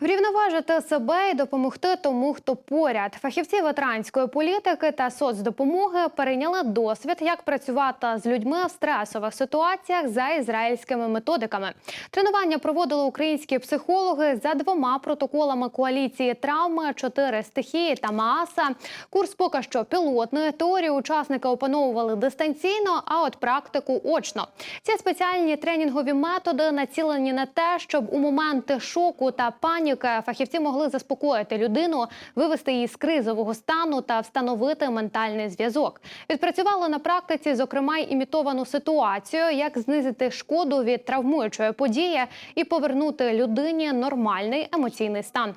Врівноважити себе і допомогти тому, хто поряд. Фахівці ветеранської політики та соцдопомоги перейняли досвід, як працювати з людьми в стресових ситуаціях за ізраїльськими методиками. Тренування проводили українські психологи за двома протоколами коаліції травми, чотири стихії та Мааса. Курс поки що пілотний. Теорію учасники опановували дистанційно, а от практику очно. Ці спеціальні тренінгові методи націлені на те, щоб у моменти шоку та паніки фахівці могли заспокоїти людину, вивести її з кризового стану та встановити ментальний зв'язок. Відпрацювали на практиці, зокрема, й імітовану ситуацію, як знизити шкоду від травмуючої події і повернути людині нормальний емоційний стан.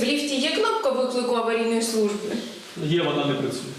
В ліфті є кнопка виклику аварійної служби? Є, вона не працює.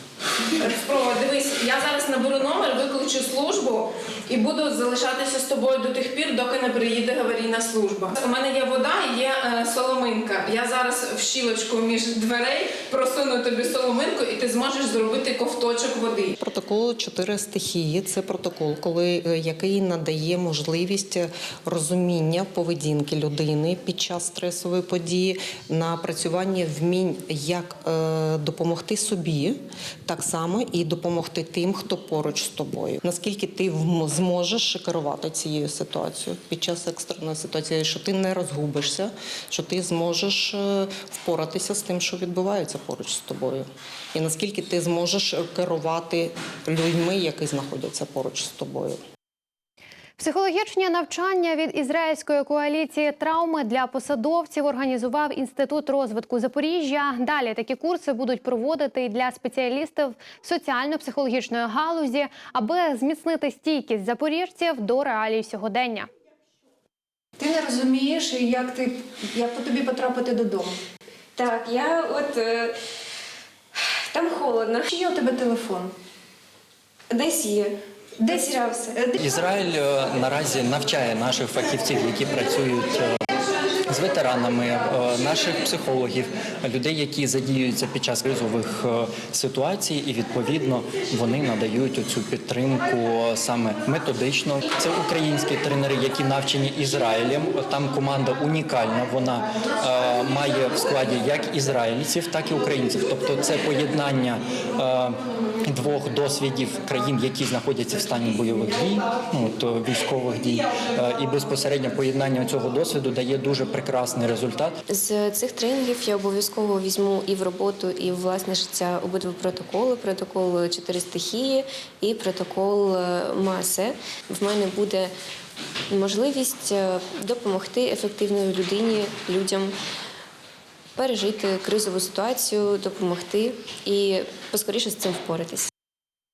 Спробуй, дивись, наберу номер, викличу службу і буду залишатися з тобою до тих пір, доки не приїде аварійна служба. У мене є вода і є е, соломинка. Я зараз в щілочку між дверей просуну тобі соломинку, і ти зможеш зробити ковточок води. Протокол чотири стихії це протокол, коли е, який надає можливість розуміння поведінки людини під час стресової події, напрацювання вмінь, як е, допомогти собі, так само і допомогти тим, хто поруч з тобою. Наскільки ти зможеш керувати цією ситуацією під час екстреної ситуації, що ти не розгубишся, що ти зможеш е, впоратися з тим, що відбувається поруч з тобою, і наскільки ти зможеш керувати людьми, які знаходяться поруч з тобою. Психологічні навчання від ізраїльської коаліції травми для посадовців організував інститут розвитку Запоріжжя. Далі такі курси будуть проводити і для спеціалістів соціально-психологічної галузі, аби зміцнити стійкість запоріжців до реалій сьогодення. Ти не розумієш, як ти як по тобі потрапити додому. Так, я от е, там холодно. Чи є у тебе телефон? Десь є. Десь. Е, Ізраїль е, наразі навчає наших фахівців, які працюють е, з ветеранами, е, наших психологів, людей, які задіюються під час кризових ситуацій, і відповідно вони надають цю підтримку саме методично. Це українські тренери, які навчені Ізраїлем. Там команда унікальна. Вона має в складі як ізраїльців, так і українців. Тобто це поєднання. Е, Двох досвідів країн, які знаходяться в стані бойових дій, ну то військових дій, е, і безпосередньо поєднання цього досвіду дає дуже прекрасний результат. З цих тренінгів я обов'язково візьму і в роботу, і в власне життя обидва протоколи: протокол чотири стихії і протокол е, масе. В мене буде можливість е, допомогти ефективної людині, людям. Пережити кризову ситуацію, допомогти і поскоріше з цим впоратись.